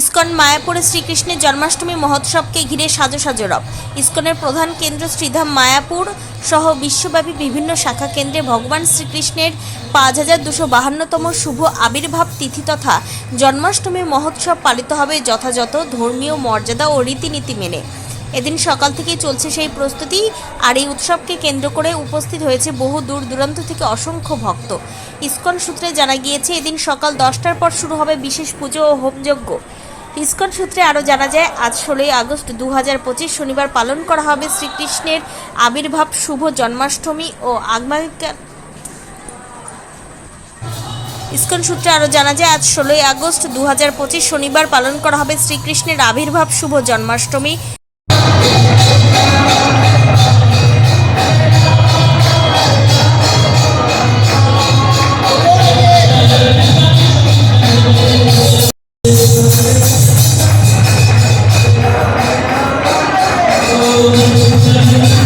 ISKCON মায়াপুরে শ্রীকৃষ্ণের জন্মাষ্টমী মহোৎসবকে ঘিরে সাজো সাজো রব। ইস্কনের প্রধান কেন্দ্র শ্রীধাম মায়াপুর সহ বিশ্বব্যাপী বিভিন্ন শাখা কেন্দ্রে ভগবান শ্রীকৃষ্ণের পাঁচ হাজার দুশো বাহান্নতম শুভ আবির্ভাব তিথি তথা জন্মাষ্টমী মহোৎসব পালিত হবে যথাযথ ধর্মীয় মর্যাদা ও রীতিনীতি মেনে। এদিন সকাল থেকেই চলছে সেই প্রস্তুতি, আর এই উৎসবকে কেন্দ্র করে উপস্থিত হয়েছে বহু দূর দূরান্ত থেকে অসংখ্য ভক্ত। ইস্কন সূত্রে জানা গিয়েছে, এদিন সকাল দশটার পর শুরু হবে বিশেষ পুজো ও হোমযজ্ঞ। ইস্কন সূত্রে আরও জানা যায়, আজ ষোলোই আগস্ট দু হাজার পঁচিশ শনিবার পালন করা হবে শ্রীকৃষ্ণের আবির্ভাব শুভ জন্মাষ্টমী ও আগামীকাল। ইস্কন সূত্রে আরও জানা যায়, আজ ষোলোই আগস্ট দু শনিবার পালন করা হবে শ্রীকৃষ্ণের আবির্ভাব শুভ জন্মাষ্টমী। Oh,